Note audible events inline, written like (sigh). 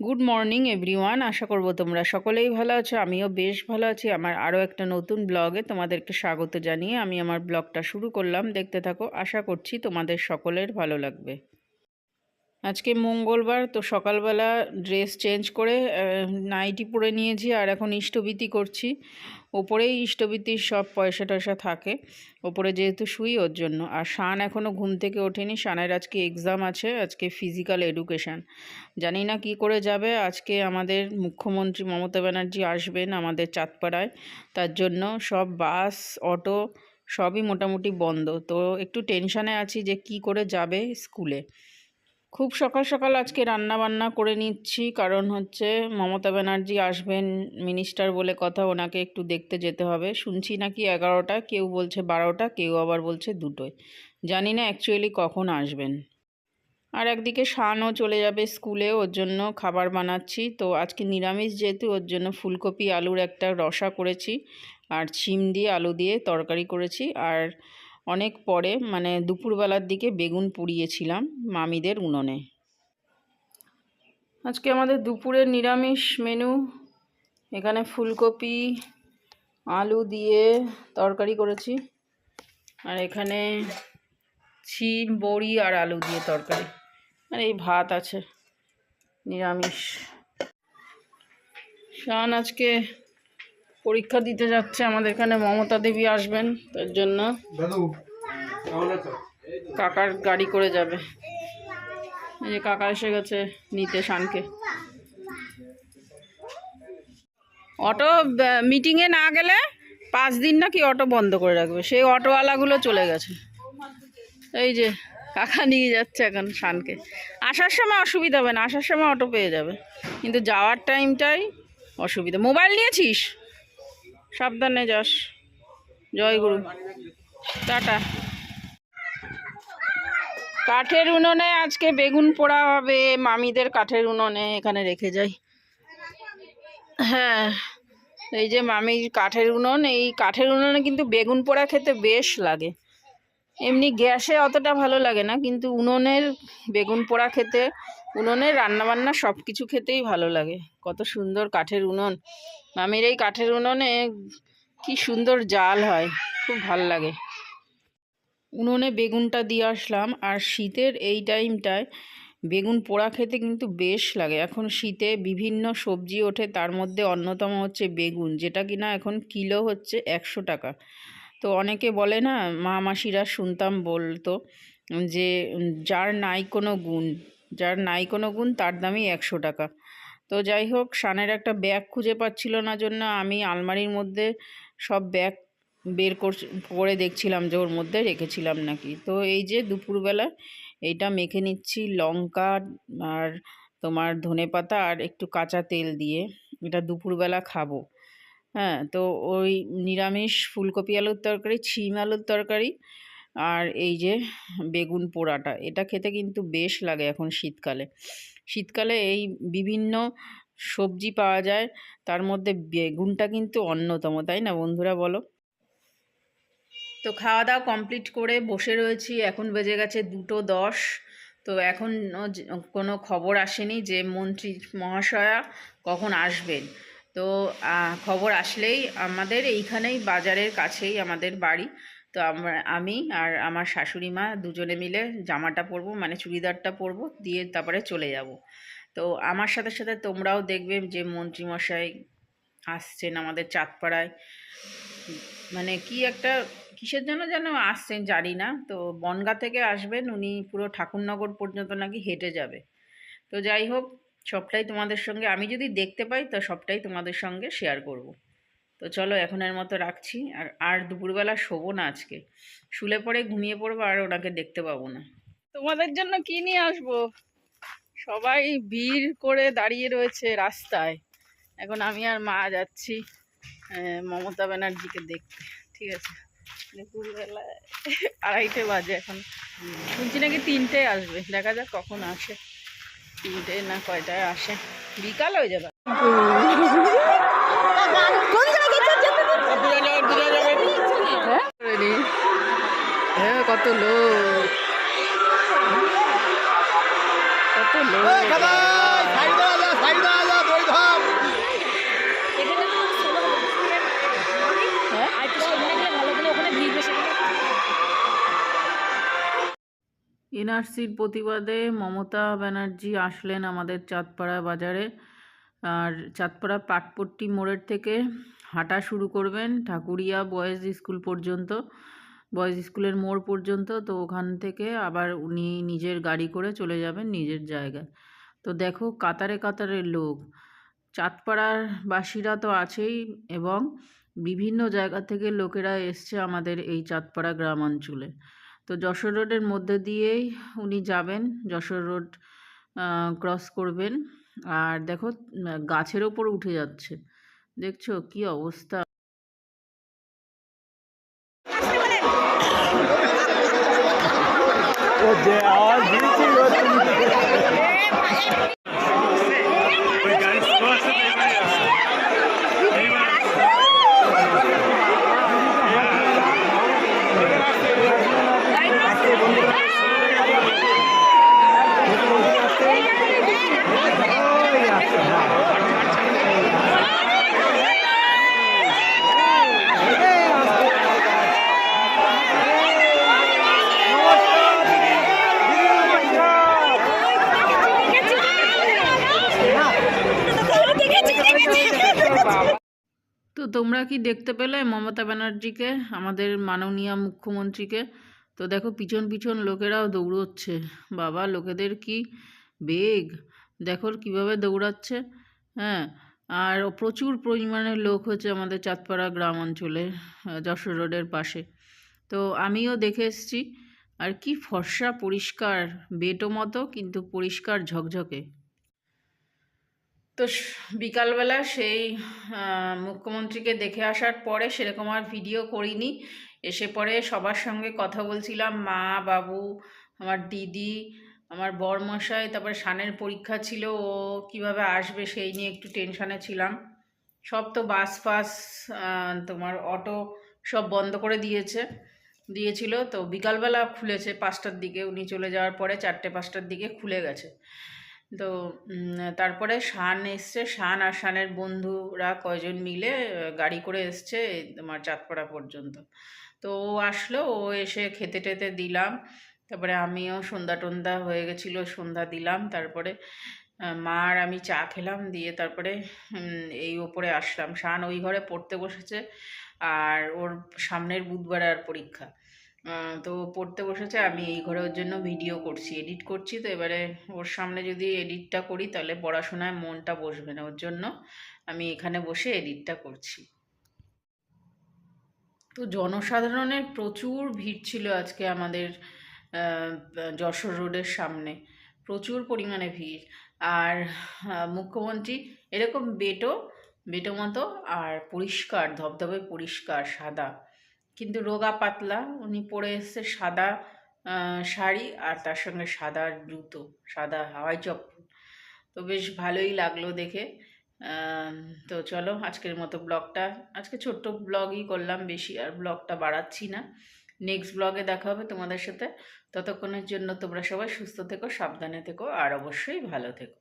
Good morning everyone আশা করব তোমরা সকলেই ভালো আছো। আমিও বেশ ভালো আছি। আমার আরও একটা নতুন ব্লগে তোমাদেরকে স্বাগত জানিয়ে আমি আমার ব্লগটা শুরু করলাম। দেখতে থাকো, আশা করছি তোমাদের সকলের ভালো লাগবে। আজকে মঙ্গলবার, তো সকালবেলা ড্রেস চেঞ্জ করে নাইটি পরে নিয়েছি আর এখন ইষ্টভীতি করছি। ওপরেই ইষ্টভীতির সব পয়সা টয়সা থাকে। ওপরে যেহেতু শুই, ওর জন্য। আর শান এখনও ঘুম থেকে ওঠেনি। শানের আজকে এক্সাম আছে, আজকে ফিজিক্যাল এডুকেশান জানি না কি করে যাবে। আজকে আমাদের মুখ্যমন্ত্রী মমতা ব্যানার্জি আসবেন আমাদের চাঁদপাড়ায়। তার জন্য সব বাস, অটো সবই মোটামুটি বন্ধ। তো একটু টেনশানে আছি যে কি করে যাবে স্কুলে খুব সকাল সকাল আজকে রান্না বান্না করে নিচ্ছি। কারণ হচ্ছে মমতা ব্যানার্জি আসবেন মিনিস্টার বলে কথা, ওনাকে একটু দেখতে যেতে হবে। শুনছি নাকি এগারোটা, কেউ বলছে বারোটা, কেউ আবার বলছে দুটোয়। জানি না অ্যাকচুয়ালি কখন আসবেন। আর একদিকে শানও চলে যাবে স্কুলে, ওর জন্য খাবার বানাচ্ছি। তো আজকে নিরামিষ যেহেতু, ওর জন্য ফুলকপি, আলুর একটা রসা করেছি। আর ছিম দিয়ে আলু দিয়ে তরকারি করেছি। আর অনেক পরে মানে দুপুরবেলার দিকে বেগুন পুড়িয়েছিলাম মামিদের উনুনে। আজকে আমাদের দুপুরের নিরামিষ মেনু, এখানে ফুলকপি, আলু দিয়ে তরকারি করেছি। আর এখানে ছিম, বড়ি আর আলু দিয়ে তরকারি। আর এই ভাত আছে, নিরামিষ। শান আজকে পরীক্ষা দিতে যাচ্ছে আমাদের এখানে মমতা দেবী আসবেন তার জন্য। কাকার গাড়ি করে যাবে। এই যে কাকা এসে গেছে নিতে শানকে অটো মিটিংয়ে না গেলে পাঁচ দিন নাকি অটো বন্ধ করে রাখবে। সেই অটোওয়ালাগুলো চলে গেছে। এই যে কাকা নিয়ে যাচ্ছে এখন শানকে। আসার সময় অসুবিধা হবে না আসার সময় অটো পেয়ে যাবে। কিন্তু যাওয়ার টাইমটাই অসুবিধা। মোবাইল নিয়েছিস? সাবধানে যাস। জয় গুরু। টাটা। কাঠের উনুনে আজকে বেগুন পোড়া হবে। মামিদের কাঠের উনুনে এখানে রেখে যাই। হ্যাঁ এই যে মামির কাঠের উনুন, এই কাঠের উনুনে কিন্তু বেগুন পোড়া খেতে বেশ লাগে। এমনি গ্যাসে অতটা ভালো লাগে না, কিন্তু উনুনের বেগুন পোড়া খেতে, উনুনের রান্নাবান্না সব কিছু খেতেই ভালো লাগে। কত সুন্দর কাঠের উনুন। মামির এই কাঠের উনুনে কি সুন্দর জাল হয়, খুব ভালো লাগে। উনুনে বেগুনটা দিয়ে আসলাম, আর শীতের এই টাইমটায় বেগুন পোড়া খেতে কিন্তু বেশ লাগে। এখন শীতে বিভিন্ন সবজি ওঠে, তার মধ্যে অন্যতম হচ্ছে বেগুন, যেটা কিনা এখন কিলো হচ্ছে একশো টাকা। তো অনেকে বলে না, মা মাসিরা শুনতাম বলতো যে, যার নাই কোনো গুণ, যার নাই কোনো গুণ তার দামই একশো টাকা। তো যাই হোক, শানের একটা ব্যাগ খুঁজে পাচ্ছিল না জন্য আমি আলমারির মধ্যে সব ব্যাগ বের করে দেখছিলাম যে ওর মধ্যে রেখেছিলাম নাকি। তো এই যে দুপুরবেলা এইটা মেখে নিচ্ছি লঙ্কা আর তোমার ধনেপাতা আর একটু কাঁচা তেল দিয়ে। এটা দুপুরবেলা খাব। হ্যাঁ তো ওই নিরামিষ ফুলকপি আলুর তরকারি, ছিম আলুর তরকারি আর এই যে বেগুন পোড়াটা, এটা খেতে কিন্তু বেশ লাগে এখন শীতকালে। শীতকালে এই বিভিন্ন সবজি পাওয়া যায়, তার মধ্যে বেগুনটা কিন্তু অন্যতম, তাই না বন্ধুরা বলো? তো খাওয়া দাওয়া কমপ্লিট করে বসে রয়েছি, এখন বেজে গেছে দুটো দশ। তো এখন কোনো খবর আসেনি যে মন্ত্রী মহাশয়া কখন আসবেন। তো খবর আসলেই আমাদের এইখানেই, বাজারের কাছেই আমাদের বাড়ি। তো আমরা, আমি আর আমার শাশুড়ি মা দুজনে মিলে জামাটা পরবো মানে চুড়িদারটা পরবো, দিয়ে তারপরে চলে যাব। তো আমার সাথে সাথে তোমরাও দেখবে যে মন্ত্রীমশাই আসছেন আমাদের চাঁদপাড়ায়। মানে কি একটা, কিসের জন্য যেন আসছেন জানি না। তো বনগা থেকে আসবেন, উনি পুরো ঠাকুরনগর পর্যন্ত নাকি হেঁটে যাবে। তো যাই হোক, সবটাই তোমাদের সঙ্গে, আমি যদি দেখতে পাই, তো সবটাই তোমাদের সঙ্গে শেয়ার করব। তো চলো এখনের মতো রাখছি। আর আর দুপুরবেলা শোবো না আজকে। শুলে পরে ঘুমিয়ে পড়ব আর ওনাকে দেখতে পাবো না। তোমাদের জন্য কি নিয়ে আসব? সবাই ভিড় করে দাঁড়িয়ে রয়েছে রাস্তায়। এখন আমি আর মা যাচ্ছি মমতা ব্যানার্জিকে দেখতে। ঠিক আছে? দুপুরবেলায় আড়াইটে বাজে এখন। শুনছি নাকি তিনটে আসবে। দেখা যাক কখন আসে। তিনটে না কয়টায় আসে। বিকাল হয়ে যাবে। (laughs) কত হ্যাঁ? এনআরসির প্রতিবাদে মমতা ব্যানার্জি আসলেন আমাদের চাঁদপাড়া বাজারে। আর চাঁদপাড়া পাটপট্টি মোড়ের থেকে হাঁটা শুরু করবেন ঠাকুরিয়া বয়েজ স্কুল পর্যন্ত। বয়েজ স্কুলের মোড় পর্যন্ত, তো ওখান থেকে আবার উনি নিজের গাড়ি করে চলে যাবেন নিজের জায়গায়। তো দেখো কাতারে কাতারে লোক। চাঁদপাড়ার বাসীরা তো আছেই এবং বিভিন্ন জায়গা থেকে লোকেরা এসছে আমাদের এই চাঁদপাড়া গ্রাম অঞ্চলে। তো যশোর রোডের মধ্যে দিয়েই উনি যাবেন, যশোর রোড ক্রস করবেন। আর দেখো, গাছের ওপর উঠে যাচ্ছে। দেখছ কি অবস্থা? ও তো তোমরা কি দেখতে পেলে মমতা ব্যানার্জিকে, আমাদের মাননীয় মুখ্যমন্ত্রীকে? তো দেখো পিছন পিছন লোকেরাও দৌড়চ্ছে। বাবা, লোকেদের কি বেগ? দেখো কীভাবে দৌড়াচ্ছে হ্যাঁ? আর প্রচুর পরিমাণে লোক হচ্ছে আমাদের চাঁদপাড়া গ্রাম অঞ্চলে যশোর রোডের পাশে। তো আমিও দেখে এসেছি, আর কি ফর্সা পরিষ্কার, বেটো মতো, কিন্তু পরিষ্কার ঝকঝকে। তো বিকালবেলা সেই মুখ্যমন্ত্রীকে দেখে আসার পরে সেরকম আর ভিডিও করিনি। এসে পরে সবার সঙ্গে কথা বলছিলাম, মা, বাবু, আমার দিদি, আমার বরমশাই, তারপরে সানের পরীক্ষা ছিল, ও কীভাবে আসবে সেই নিয়ে একটু টেনশানে ছিলাম। সব তো বাস ফাস তোমার অটো সব বন্ধ করে দিয়েছে, দিয়েছিল। তো বিকালবেলা খুলেছে পাঁচটার দিকে, উনি চলে যাওয়ার পরে চারটে পাঁচটার দিকে খুলে গেছে। তো তারপরে শান এসছে, শান আর শানের বন্ধুরা কয়জন মিলে গাড়ি করে এসছে তোমার চাঁদপাড়া পর্যন্ত। তো ও আসলো, ও এসে খেতে টেতে দিলাম, তারপরে আমিও সন্ধ্যা টন্ধা হয়ে গেছিল, সন্ধ্যা দিলাম, তারপরে মা আর আমি চা খেলাম, দিয়ে তারপরে এই ওপরে আসলাম। শান ওই ঘরে পড়তে বসেছে, আর ওর সামনের বুধবার আর পরীক্ষা। তো পড়তে বসেছে, আমি এই ঘরে ওর জন্য ভিডিও করছি এডিট করছি। তো এবারে ওর সামনে যদি এডিটটা করি, তাহলে পড়াশোনায় মনটা বসবে না। ওর জন্য আমি এখানে বসে এডিটটা করছি। তো জনসাধারণের প্রচুর ভিড় ছিল আজকে আমাদের যশোর রোডের সামনে। প্রচুর পরিমাণে ভিড়। আর মুখ্যমন্ত্রী এরকম বেটো বেটো মতো, আর পরিষ্কার, ধবধবে পরিষ্কার, সাদা। কিন্তু রোগা পাতলা, উনি পরে এসছে সাদা শাড়ি আর তার সঙ্গে সাদা জুতো, সাদা হাওয়াই চপ্পল। তো বেশ ভালোই লাগল দেখে। তো চলো আজকের মতো ব্লগটা, আজকে ছোট্ট ব্লগই করলাম বেশি আর ব্লগটা বাড়াচ্ছি না। নেক্সট ব্লগে দেখা হবে তোমাদের সাথে। ততক্ষণের জন্য তোমরা সবাই সুস্থ থেকো, সাবধানে থেকো আর অবশ্যই ভালো থেকো।